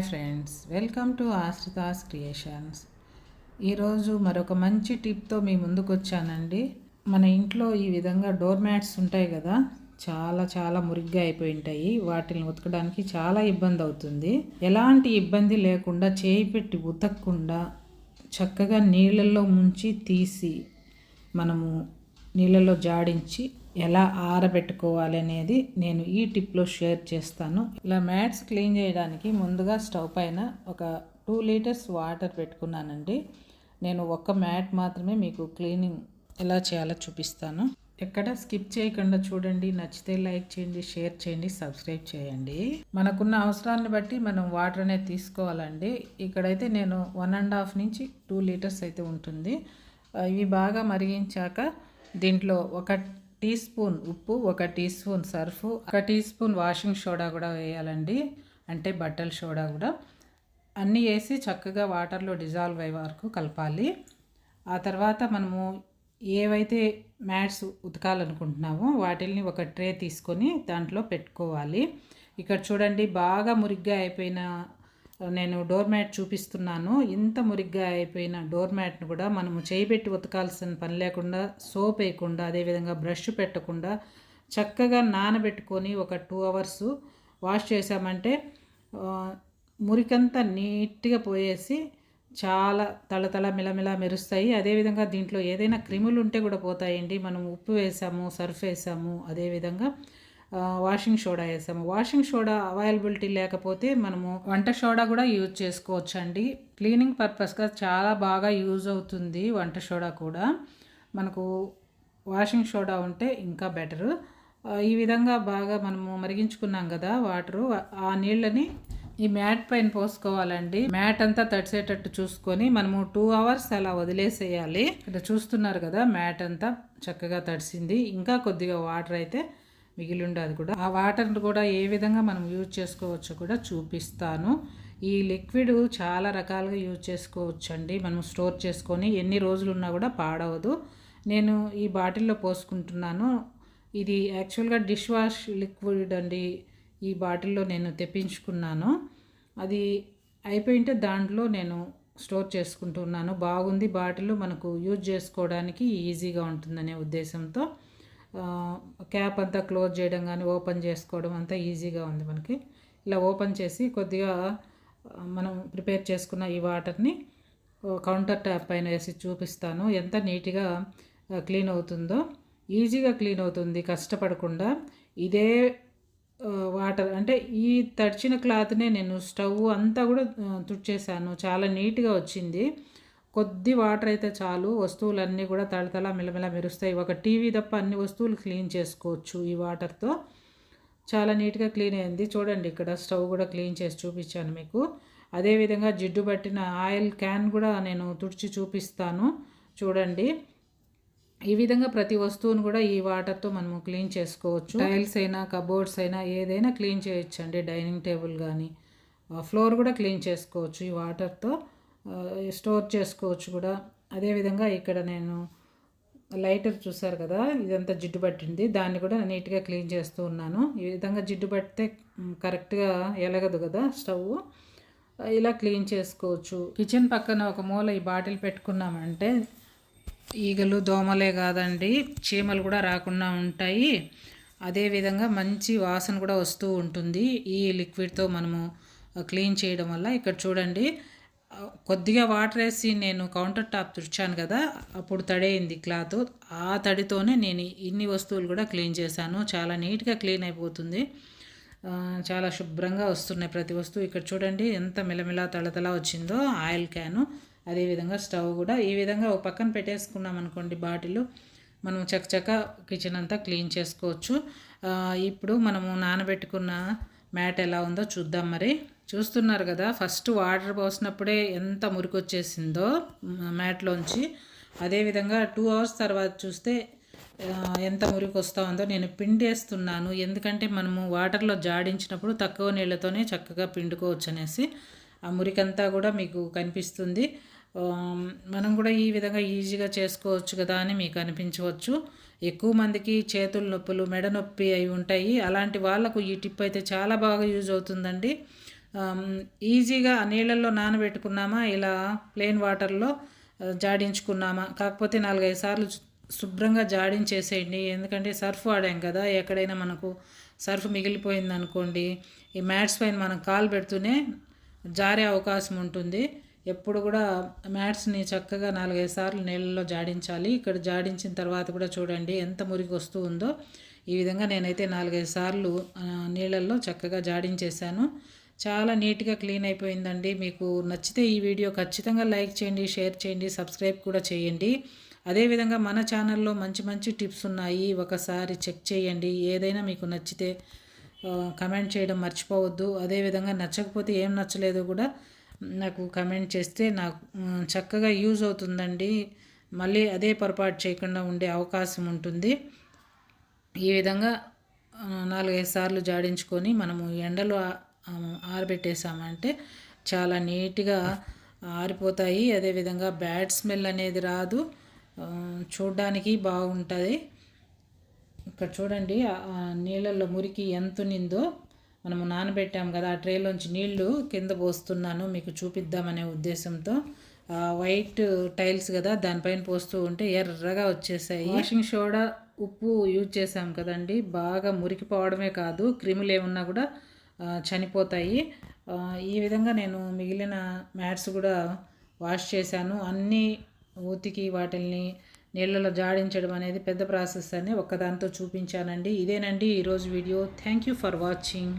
Hi friends welcome to Ashrita's creations. ఈరోజు మరొక మంచి టిప్తో మీ ముందుకు వచ్చానండి మన ఇంట్లో ఈ విధంగా డోర్ మ్యాట్స్ ఉంటాయి కదా చాలా చాలా మురిగ్గా అయిపోయి ఉంటాయి వాటిని ఉతకడానికి చాలా ఇబ్బంది అవుతుంది. ఎలాంటి ఇబ్బంది లేకుండా చేయి పెట్టి ఉతకకుండా చక్కగా నీళ్ళల్లో ముంచి తీసి మనము నీళ్ళలో జాడించి ఎలా ఆరబెట్టుకోవాలి అనేది నేను ఈ టిప్లో షేర్ చేస్తాను. ఇలా మ్యాట్స్ క్లీన్ చేయడానికి ముందుగా స్టవ్ పైన ఒక టూ లీటర్స్ వాటర్ పెట్టుకున్నానండి. నేను ఒక్క మ్యాట్ మాత్రమే మీకు క్లీనింగ్ ఎలా చేయాలో చూపిస్తాను. ఎక్కడ స్కిప్ చేయకుండా చూడండి. నచ్చితే లైక్ చేయండి షేర్ చేయండి సబ్స్క్రైబ్ చేయండి. మనకున్న అవసరాన్ని బట్టి మనం వాటర్ అనేది తీసుకోవాలండి. ఇక్కడైతే నేను వన్ అండ్ హాఫ్ నుంచి టూ లీటర్స్ అయితే ఉంటుంది. ఇవి బాగా మరిగించాక దీంట్లో ఒక టీ స్పూన్ ఉప్పు ఒక టీ స్పూన్ సర్ఫ్ ఒక టీ స్పూన్ వాషింగ్ సోడా కూడా వేయాలండి. అంటే బట్టల సోడా కూడా. అన్నీ వేసి చక్కగా వాటర్లో డిజాల్వ్ అయ్యే వరకు కలపాలి. ఆ తర్వాత మనము ఏవైతే మ్యాట్స్ ఉతకాలనుకుంటున్నామో వాటిల్ని ఒక ట్రే తీసుకొని దాంట్లో పెట్టుకోవాలి. ఇక్కడ చూడండి బాగా మురిగ్గా అయిపోయిన నేను డోర్ మ్యాట్ చూపిస్తున్నాను. ఇంత మురిగ్గా అయిపోయిన డోర్ మ్యాట్ను కూడా మనము చేయిబెట్టి ఉతకాల్సిన పని లేకుండా సోప్ వేయకుండా అదేవిధంగా బ్రష్ పెట్టకుండా చక్కగా నానబెట్టుకొని ఒక టూ అవర్స్ వాష్ చేసామంటే మురికంతా నీట్గా పోయేసి చాలా తళతళ మిలమిల మెరుస్తాయి. అదేవిధంగా దీంట్లో ఏదైనా క్రిములు ఉంటే కూడా పోతాయండి. మనం ఉప్పు వేసాము సర్ఫ్ వేసాము అదేవిధంగా వాషింగ్ సోడా వేసాము. వాషింగ్ సోడా అవైలబిలిటీ లేకపోతే మనము వంట సోడా కూడా యూజ్ చేసుకోవచ్చు అండి క్లీనింగ్ పర్పస్గా చాలా బాగా యూజ్ అవుతుంది వంట సోడా కూడా. మనకు వాషింగ్ సోడా ఉంటే ఇంకా బెటరు ఈ విధంగా బాగా మనము మరిగించుకున్నాం కదా వాటరు ఆ నీళ్ళని ఈ మ్యాట్ పైన పోసుకోవాలండి. మ్యాట్ అంతా తడిసేటట్టు చూసుకొని మనము టూ అవర్స్ అలా వదిలేసేయాలి. ఇక్కడ చూస్తున్నారు కదా మ్యాట్ అంతా చక్కగా తడిసింది. ఇంకా కొద్దిగా వాటర్ అయితే మిగిలి ఉండదు కూడా. ఆ వాటర్ని కూడా ఏ విధంగా మనం యూజ్ చేసుకోవచ్చో కూడా చూపిస్తాను. ఈ లిక్విడ్ చాలా రకాలుగా యూజ్ చేసుకోవచ్చు అండి మనం స్టోర్ చేసుకొని ఎన్ని రోజులు ఉన్నా కూడా పాడవదు. నేను ఈ బాటిల్లో పోసుకుంటున్నాను. ఇది యాక్చువల్గా డిష్ వాష్ లిక్విడ్ అండి. ఈ బాటిల్లో నేను తెప్పించుకున్నాను. అది అయిపోయింటే దాంట్లో నేను స్టోర్ చేసుకుంటున్నాను. బాగుంది బాటిల్ మనకు యూజ్ చేసుకోవడానికి ఈజీగా ఉంటుందనే ఉద్దేశంతో. క్యాప్ అంతా క్లోజ్ చేయడం కానీ ఓపెన్ చేసుకోవడం అంతా ఈజీగా ఉంది మనకి. ఇలా ఓపెన్ చేసి కొద్దిగా మనం ప్రిపేర్ చేసుకున్న ఈ వాటర్ని కౌంటర్ ట్యాప్ పైన వేసి చూపిస్తాను. ఎంత నీట్గా క్లీన్ అవుతుందో. ఈజీగా క్లీన్ అవుతుంది కష్టపడకుండా. ఇదే వాటర్ అంటే ఈ తడిచిన క్లాత్నే నేను స్టవ్ అంతా కూడా తుడిచేసాను చాలా నీట్గా వచ్చింది. కొద్ది వాటర్ అయితే చాలు వస్తువులన్నీ కూడా తళతళ మిలమిల మెరుస్తాయి. ఒక టీవీ తప్ప అన్ని వస్తువులు క్లీన్ చేసుకోవచ్చు ఈ వాటర్తో. చాలా నీట్గా క్లీన్ అయింది. చూడండి ఇక్కడ స్టవ్ కూడా క్లీన్ చేసి చూపించాను మీకు. అదేవిధంగా జిడ్డు పట్టిన ఆయిల్ క్యాన్ కూడా నేను తుడిచి చూపిస్తాను. చూడండి. ఈ విధంగా ప్రతి వస్తువును కూడా ఈ వాటర్తో మనము క్లీన్ చేసుకోవచ్చు. టైల్స్ అయినా కబోర్డ్స్ అయినా ఏదైనా క్లీన్ చేయొచ్చండి. డైనింగ్ టేబుల్ కానీ ఫ్లోర్ కూడా క్లీన్ చేసుకోవచ్చు ఈ వాటర్తో. స్టోర్ చేసుకోవచ్చు కూడా. అదేవిధంగా ఇక్కడ నేను లైటర్ చూసారు కదా ఇదంతా జిడ్డు పట్టింది. దాన్ని కూడా నీట్గా క్లీన్ చేస్తూ ఉన్నాను. ఈ విధంగా జిడ్డు పట్టితే కరెక్ట్గా ఎలగదు కదా స్టవ్. ఇలా క్లీన్ చేసుకోవచ్చు. కిచెన్ పక్కన ఒక మూల ఈ బాటిల్ పెట్టుకున్నామంటే ఈగలు దోమలే కాదండి చీమలు కూడా రాకుండా ఉంటాయి. అదేవిధంగా మంచి వాసన కూడా వస్తూ ఉంటుంది ఈ లిక్విడ్తో మనము క్లీన్ చేయడం వల్ల. ఇక్కడ చూడండి కొద్దిగా వాటర్ వేసి నేను కౌంటర్ టాప్ తుడిచాను కదా అప్పుడు తడేయింది క్లాత్. ఆ తడితోనే నేను ఇన్ని వస్తువులు కూడా క్లీన్ చేశాను. చాలా నీట్గా క్లీన్ అయిపోతుంది. చాలా శుభ్రంగా వస్తున్నాయి ప్రతి వస్తువు. ఇక్కడ చూడండి ఎంత మిలమిలా తళతళ వచ్చిందో ఆయిల్ క్యాను. అదేవిధంగా స్టవ్ కూడా. ఈ విధంగా ఒక పక్కన పెట్టేసుకున్నాం అనుకోండి బాటిల్. మనం చక్కచక్క కిచెన్ అంతా క్లీన్ చేసుకోవచ్చు. ఇప్పుడు మనము నానబెట్టుకున్న మ్యాట్ ఎలా ఉందో చూద్దాం మరి. చూస్తున్నారు కదా ఫస్ట్ వాటర్ పోసినప్పుడే ఎంత మురికి వచ్చేసిందో మ్యాట్లోంచి అదేవిధంగా టూ అవర్స్ తర్వాత చూస్తే ఎంత మురికి వస్తూ ఉందో నేను పిండేస్తున్నాను. ఎందుకంటే మనము వాటర్లో జాడించినప్పుడు తక్కువ నీళ్ళతోనే చక్కగా పిండుకోవచ్చు అనేసి ఆ మురికంతా కూడా మీకు కనిపిస్తుంది. మనం కూడా ఈ విధంగా ఈజీగా చేసుకోవచ్చు కదా అని మీకు అనిపించవచ్చు. ఎక్కువ మందికి చేతుల నొప్పులు మెడ నొప్పి అవి ఉంటాయి. అలాంటి వాళ్ళకు ఈ టిప్ అయితే చాలా బాగా యూజ్ అవుతుందండి. ఈజీగా నీళ్ళల్లో నానబెట్టుకున్నామా? ఇలా ప్లెయిన్ వాటర్లో జాడించుకున్నామా? కాకపోతే నాలుగైదు సార్లు శుభ్రంగా జాడించేసేయండి. ఎందుకంటే సర్ఫ్ వాడాం కదా ఎక్కడైనా మనకు సర్ఫ్ మిగిలిపోయింది అనుకోండి ఈ మ్యాట్స్ పైన మనం కాలు పెడుతూనే జారే అవకాశం ఉంటుంది. ఎప్పుడు కూడా మ్యాట్స్ని చక్కగా నాలుగైదు సార్లు నీళ్ళలో జాడించాలి. ఇక్కడ జాడించిన తర్వాత కూడా చూడండి ఎంత మురికి వస్తూ ఉందో. ఈ విధంగా నేనైతే నాలుగైదు సార్లు నీళ్ళల్లో చక్కగా జాడించేశాను. చాలా నీట్గా క్లీన్ అయిపోయిందండి. మీకు నచ్చితే ఈ వీడియో ఖచ్చితంగా లైక్ చేయండి షేర్ చేయండి సబ్స్క్రైబ్ కూడా చేయండి. అదేవిధంగా మన ఛానల్లో మంచి మంచి టిప్స్ ఉన్నాయి. ఒకసారి చెక్ చేయండి. ఏదైనా మీకు నచ్చితే కమెంట్ చేయడం మర్చిపోవద్దు. అదేవిధంగా నచ్చకపోతే ఏం నచ్చలేదో కూడా నాకు కమెంట్ చేస్తే నాకు చక్కగా యూజ్ అవుతుందండి. మళ్ళీ అదే పొరపాటు చేయకుండా ఉండే అవకాశం ఉంటుంది. ఈ విధంగా నాలుగైదు సార్లు జాడించుకొని మనము ఎండలో ఆరబెట్టేసామంటే చాలా నీట్గా ఆరిపోతాయి. అదేవిధంగా బ్యాడ్ స్మెల్ అనేది రాదు. చూడడానికి చూడ్డానికి బాగుంటుంది. ఇక్కడ చూడండి నీళ్ళల్లో మురికి ఎంత నిందో మనము నానబెట్టాం కదా ఆ ట్రేలోంచి నీళ్ళు కింద పోస్తున్నాను. మీకు చూపిద్దామనే ఉద్దేశంతో. వైట్ టైల్స్ కదా దానిపైన పోస్తూ ఉంటే ఎర్రగా వచ్చేసాయి. వాషింగ్ సోడా ఉప్పు యూజ్ చేసాం కదండి. బాగా మురికిపోవడమే కాదు. క్రిములు ఏమున్నా కూడా చనిపోతాయి. ఈ విధంగా నేను మిగిలిన మ్యాట్స్ కూడా వాష్ చేశాను. అన్నీ ఊతికి వాటిల్ని నీళ్ళలో జాడించడం అనేది పెద్ద ప్రాసెస్ అని ఒక్కదాంతో చూపించానండి. ఇదేనండి ఈరోజు video. Thank you for watching.